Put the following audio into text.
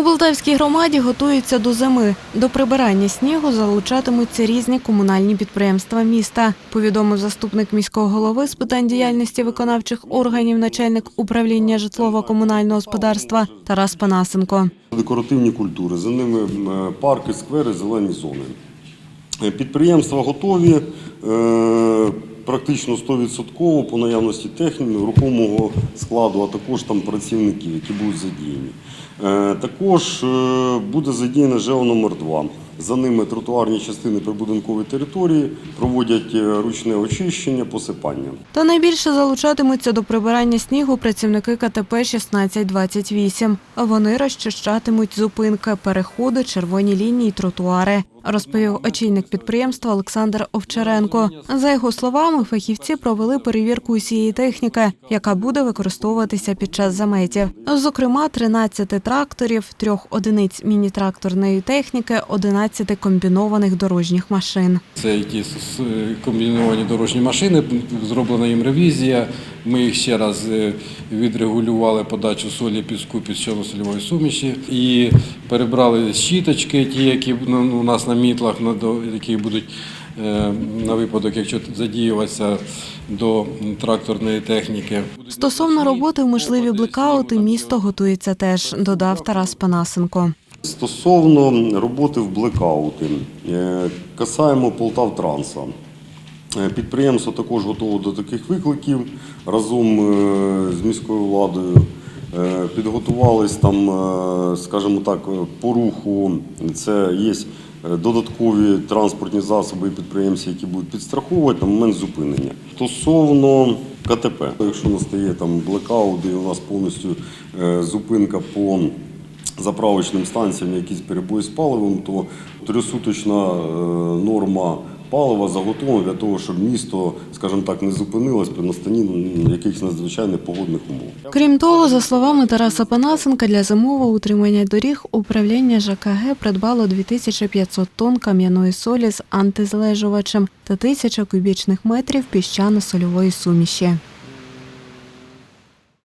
У Полтавській громаді готуються до зими. До прибирання снігу залучатимуться різні комунальні підприємства міста, повідомив заступник міського голови з питань діяльності виконавчих органів, начальник управління житлово-комунального господарства Тарас Панасенко. Декоративні культури, за ними е, парки, сквери, зелені зони. Е, Підприємства готові е, практично 100% по наявності техніки, рухомого складу, а також там працівників, які будуть задіяні. Е, Також е, буде задіяне ЖЕО номер 2 За ними тротуарні частини прибудинкової території проводять е, ручне очищення, посипання. Та найбільше залучатимуться до прибирання снігу працівники КТП 1628. Вони розчищатимуть зупинки, переходи, червоні лінії, тротуари. Розповів очільник підприємства Олександр Овчаренко. За його словами, фахівці провели перевірку усієї техніки, яка буде використовуватися під час заметів. Зокрема, 13 тракторів, трьох одиниць міні-тракторної техніки, 11 комбінованих дорожніх машин. Це с- с- комбіновані дорожні машини, зроблена їм ревізія. Ми їх ще раз е, відрегулювали подачу солі, піску, піщано-сольової суміші і перебрали щіточки, ті, які ну, у нас на мітлах, на- до- які будуть е, на випадок, якщо задіюватися до тракторної техніки. Стосовно роботи в можливі блекаути, місто готується теж, додав Тарас Панасенко. Стосовно роботи в блекаути, е, касаємо Полтавтранса. Е, Підприємство також готове до таких викликів. Разом е, з міською владою е, підготувались там, скажімо так, по руху. Це є додаткові транспортні засоби і підприємці, які будуть підстраховувати на момент зупинення. Стосовно КТП, якщо настає там блекаут, і у нас повністю зупинка по заправочним станціям якісь перебої з паливом, то трьохсуточна норма палива заготовлена для того, щоб місто, скажімо так, не зупинилось при настані якихось надзвичайних погодних умов. Крім того, за словами Тараса Панасенка, для зимового утримання доріг управління ЖКГ придбало 2500 тонн кам'яної солі з антизлежувачем та 1000 кубічних метрів піщано-сольової суміші.